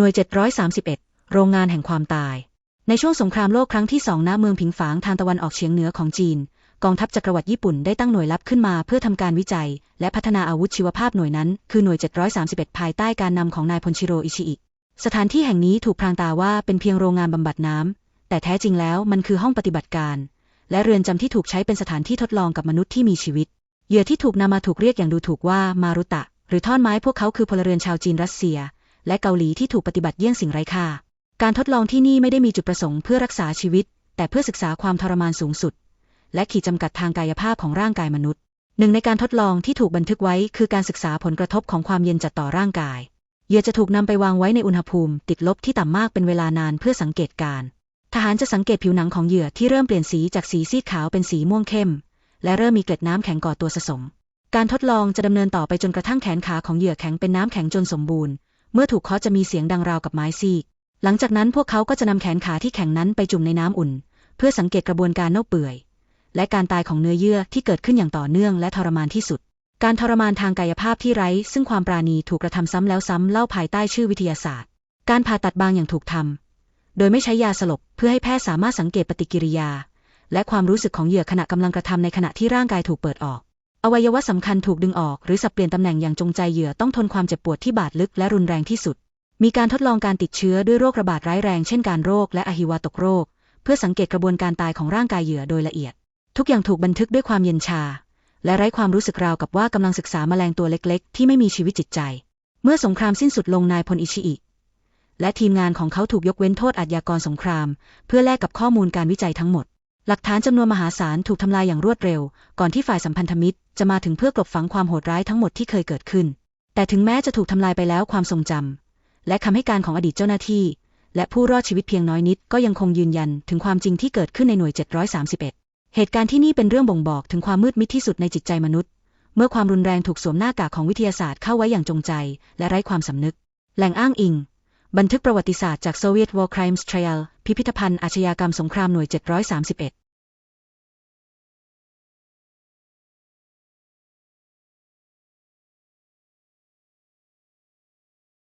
หน่วย 731 โรงงานแห่งความตาย ในช่วงสงครามโลกครั้งที่สองณเมืองผิงฝางทางตะวันออกเฉียงเหนือของจีน กองทัพจักรวรรดิญี่ปุ่นได้ตั้งหน่วยลับขึ้นมาเพื่อทำการวิจัย และพัฒนาอาวุธชีวภาพหน่วยนั้น คือหน่วย 731 ภายใต้การนำของนายพลชิโรอิชิอิสถานที่แห่งนี้ถูกพรางตาว่าเป็นเพียงโรงงานบำบัดน้ำแต่แท้จริงแล้วมันคือห้องปฏิบัติการ และเรือนจำที่ถูกใช้เป็นสถานที่ทดลองกับมนุษย์ที่มีชีวิตเหยื่อที่ถูกนำมาถูกเรียกอย่างดูถูกว่ามารุตะ หรือท่อนไม้พวกเขาคือพลเรือนชาวจีนรัสเซีย และเกาหลีที่ถูกปฏิบัติเยี่ยงสิ่งไร้ค่า การทดลองที่นี่ไม่ได้มีจุดประสงค์เพื่อรักษาชีวิต แต่เพื่อศึกษาความทรมานสูงสุด และขีดจำกัดทางกายภาพของร่างกายมนุษย์ หนึ่งในการทดลองที่ถูกบันทึกไว้คือการศึกษาผลกระทบของความเย็นจัดต่อร่างกายเหยื่อจะถูกนำไปวางไว้ในอุณหภูมิ ติดลบที่ต่ำมากเป็นเวลานานเพื่อสังเกตการทหารจะสังเกตผิวหนังของเหยื่อที่เริ่มเปลี่ยนสีจากสีซีดขาวเป็นสีม่วงเข้ม และเริ่มมีเกล็ดน้ำแข็งก่อตัวสะสม การทดลองจะดำเนินต่อไปจนกระทั่งแขนขาของเหยื่อแข็งเป็นน้ำแข็งจนสมบูรณ์ เมื่อถูกเคาะจะมีเสียงดังราวกับไม้ซีก หลังจากนั้นพวกเขาก็จะนำแขนขาที่แข็งนั้นไปจุ่มในน้ำอุ่น เพื่อสังเกตกระบวนการเน่าเปื่อย และการตายของเนื้อเยื่อที่เกิดขึ้นอย่างต่อเนื่องและทรมานที่สุด การทรมานทางกายภาพที่ไร้ ซึ่งความปราณีถูกกระทำซ้ำแล้วซ้ำเล่าภายใต้ชื่อวิทยาศาสตร์ การผ่าตัดบางอย่างถูกทำโดยไม่ใช้ยาสลบเพื่อให้แพทย์สามารถสังเกตปฏิกิริยา และความรู้สึกของเหยื่อขณะกำลังกระทำในขณะที่ร่างกายถูกเปิดออก อวัยวะสำคัญถูกดึงออก หรือสับเปลี่ยนตำแหน่งอย่างจงใจเหยื่อต้องทนความเจ็บปวดที่บาดลึกและรุนแรงที่สุด มีการทดลองการติดเชื้อด้วยโรคระบาดร้ายแรงเช่นการโรคและอหิวาตกโรค เพื่อสังเกตกระบวนการตายของร่างกายเหยื่อโดยละเอียด ทุกอย่างถูกบันทึกด้วยความเย็นชา และไร้ความรู้สึกราวกับว่ากำลังศึกษาแมลงตัวเล็ก ๆ ที่ไม่มีชีวิตจิตใจ เมื่อสงครามสิ้นสุดลงนายพลอิชิอิและทีมงานของเขาถูกยกเว้นโทษอาชญากรสงคราม เพื่อแลกกับข้อมูลการวิจัยทั้งหมด หลักฐานจำนวนมหาศาลถูกทำลายอย่างรวดเร็ว ก่อนที่ฝ่ายสัมพันธมิตร จะมาถึงเพื่อกลบฝังความโหดร้ายทั้งหมดที่เคยเกิดขึ้น แต่ถึงแม้จะถูกทำลายไปแล้วความทรงจำและคำให้การของอดีตเจ้าหน้าที่ และผู้รอดชีวิตเพียงน้อยนิดก็ยังคงยืนยันถึงความจริงที่เกิดขึ้นในหน่วย 731 เหตุการณ์ที่นี่เป็นเรื่องบ่งบอกถึงความมืดมิดที่สุดในจิตใจมนุษย์ เมื่อความรุนแรงถูกสวมหน้ากากของวิทยาศาสตร์เข้าไว้อย่างจงใจ และไร้ความสำนึก แหล่งอ้างอิง บันทึกประวัติศาสตร์จาก Soviet War Crimes Trial พิพิธภัณฑ์อาชญากรรมสงครามหน่วย 731